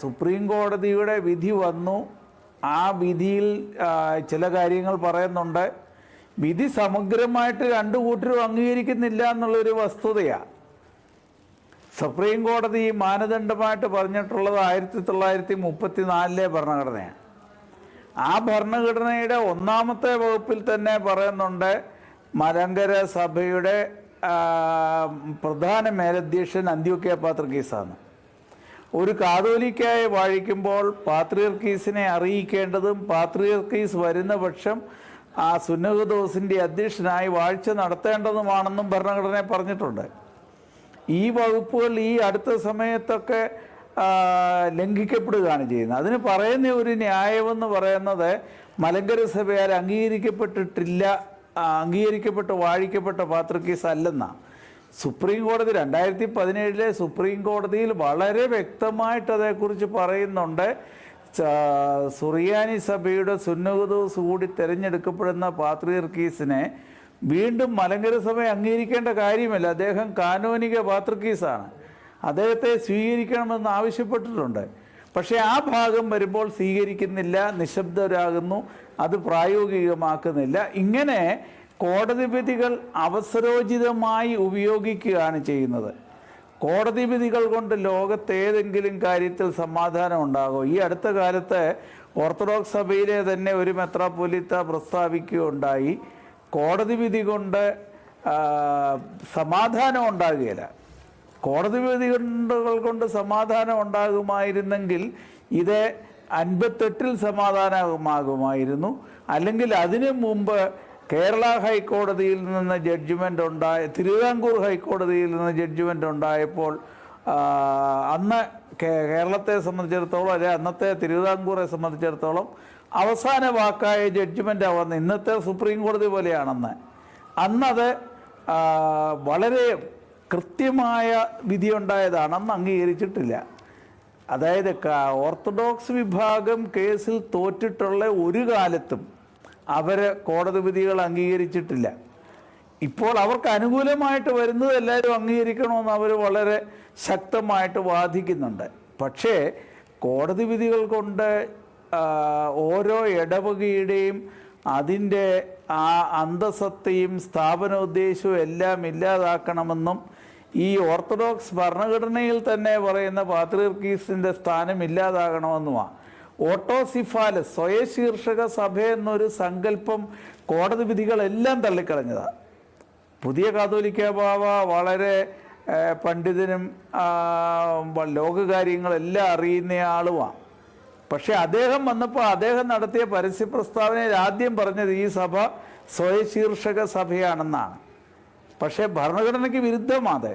Supreme കോടതിയുടെ വിധി വന്നു. ആ വിധിയിൽ ചില കാര്യങ്ങൾ പറയുന്നുണ്ട്. വിധി സമഗ്രമായിട്ട് രണ്ടു കൂട്ടരും അംഗീകരിക്കുന്നില്ല എന്നുള്ളൊരു വസ്തുതയാണ് സുപ്രീം കോടതി മാനദണ്ഡമായിട്ട് പറഞ്ഞിട്ടുള്ളത് ആയിരത്തി തൊള്ളായിരത്തി മുപ്പത്തി നാലിലെ ഭരണഘടനയാണ് ആ ഭരണഘടനയുടെ ഒന്നാമത്തെ വകുപ്പിൽ തന്നെ പറയുന്നുണ്ട് മലങ്കര സഭയുടെ പ്രധാന മേലധ്യക്ഷൻ അന്ത്യോക്യ പാത്രികീസാണ് ഒരു കാതോലിക്കായി വാഴിക്കുമ്പോൾ പാത്രിയർക്കീസിനെ അറിയിക്കേണ്ടതും പാത്രിയർക്കീസ് വരുന്ന പക്ഷം ആ സുന്നഹദോസിന്റെ അധ്യക്ഷനായി വാഴ്ച നടത്തേണ്ടതുമാണെന്നും ഭരണഘടന പറഞ്ഞിട്ടുണ്ട്. ഈ വകുപ്പുകൾ ഈ അടുത്ത സമയത്തൊക്കെ ലംഘിക്കപ്പെടുകയാണ് ചെയ്യുന്നത്. അതിന് പറയുന്ന ഒരു ന്യായമെന്ന് പറയുന്നത് മലങ്കര സഭയാൽ അംഗീകരിക്കപ്പെട്ടിട്ടില്ല അംഗീകരിക്കപ്പെട്ട് വാഴിക്കപ്പെട്ട പാത്രക്കീസ് അല്ലെന്നാണ് സുപ്രീം കോടതി രണ്ടായിരത്തി പതിനേഴിലെ സുപ്രീം കോടതിയിൽ വളരെ വ്യക്തമായിട്ട് അതേക്കുറിച്ച് പറയുന്നുണ്ട്. സുറിയാനി സഭയുടെ സുന്നഹദോസ് കൂടി തിരഞ്ഞെടുക്കപ്പെടുന്ന പാത്രിയർക്കീസിനെ വീണ്ടും മലങ്കര സഭ അംഗീകരിക്കേണ്ട കാര്യമല്ല. അദ്ദേഹം കാനോനിക പാത്രിക്കീസാണ് അദ്ദേഹത്തെ സ്വീകരിക്കണമെന്ന് ആവശ്യപ്പെട്ടിട്ടുണ്ട്. പക്ഷേ ആ ഭാഗം വരുമ്പോൾ സ്വീകരിക്കുന്നില്ല നിശബ്ദരാകുന്നു അത് പ്രായോഗികമാക്കുന്നില്ല. ഇങ്ങനെ കോടതി വിധികൾ അവസരോചിതമായി ഉപയോഗിക്കുകയാണ് ചെയ്യുന്നത്. കോടതി വിധികൾ കൊണ്ട് ലോകത്തേതെങ്കിലും കാര്യത്തിൽ സമാധാനം ഉണ്ടാകും. ഈ അടുത്ത കാലത്ത് ഓർത്തഡോക്സ് സഭയിലെ തന്നെ ഒരു മെത്രാപ്പൊലിത്ത പ്രസ്താവിക്കുകയുണ്ടായി. കോടതി വിധി കൊണ്ട് സമാധാനം ഉണ്ടാകുകയില്ല. കോടതി വിധികൾ കൊണ്ട് സമാധാനം ഉണ്ടാകുമായിരുന്നെങ്കിൽ ഇത് അൻപത്തെട്ടിൽ സമാധാനമാകുമായിരുന്നു. അല്ലെങ്കിൽ അതിനു മുമ്പ് കേരള ഹൈക്കോടതിയിൽ നിന്ന് ജഡ്ജ്മെന്റ് ഉണ്ടായ തിരുവിതാംകൂർ ഹൈക്കോടതിയിൽ നിന്ന് ജഡ്ജ്മെന്റ് ഉണ്ടായപ്പോൾ അന്ന് കേരളത്തെ സംബന്ധിച്ചിടത്തോളം അല്ലെ അന്നത്തെ തിരുവിതാംകൂറെ സംബന്ധിച്ചിടത്തോളം അവസാന വാക്കായ ജഡ്ജ്മെന്റ് വന്ന് ഇന്നത്തെ സുപ്രീം കോടതി പോലെയാണെന്ന്. അന്നത് വളരെ കൃത്യമായ വിധിയുണ്ടായതാണ് അന്ന് അംഗീകരിച്ചിട്ടില്ല. അതായത് ഓർത്തഡോക്സ് വിഭാഗം കേസിൽ തോറ്റിട്ടുള്ള ഒരു കാലത്തും അവർ കോടതി വിധികൾ അംഗീകരിച്ചിട്ടില്ല. ഇപ്പോൾ അവർക്ക് അനുകൂലമായിട്ട് വരുന്നത് എല്ലാവരും അംഗീകരിക്കണമെന്ന് അവർ വളരെ ശക്തമായിട്ട് വാദിക്കുന്നുണ്ട്. പക്ഷേ കോടതി വിധികൾ കൊണ്ട് ഓരോ ഇടവകയുടെയും അതിന്റെ ആ അന്തസത്തയും സ്ഥാപനോദ്ദേശവും എല്ലാം ഇല്ലാതാക്കണമെന്നും ഈ ഓർത്തഡോക്സ് ഭരണഘടനയിൽ തന്നെ പറയുന്ന പാത്രീർക്കീസിന്റെ സ്ഥാനം ഇല്ലാതാകണമെന്നുമാണ് ഓട്ടോസിഫാലസ് സ്വയശീർഷക സഭ എന്നൊരു സങ്കല്പം കോടതി വിധികളെല്ലാം തള്ളിക്കളഞ്ഞതാണ് പുതിയ കാതോലിക്ക ബാവ വളരെ പണ്ഡിതനും ലോകകാര്യങ്ങളെല്ലാം അറിയുന്ന ആളുമാണ് പക്ഷെ അദ്ദേഹം വന്നപ്പോൾ അദ്ദേഹം നടത്തിയ പരസ്യ പ്രസ്താവനയിൽ ആദ്യം പറഞ്ഞത് ഈ സഭ സ്വയശീർഷക സഭയാണെന്നാണ്. പക്ഷേ ഭരണഘടനയ്ക്ക് വിരുദ്ധമാണ്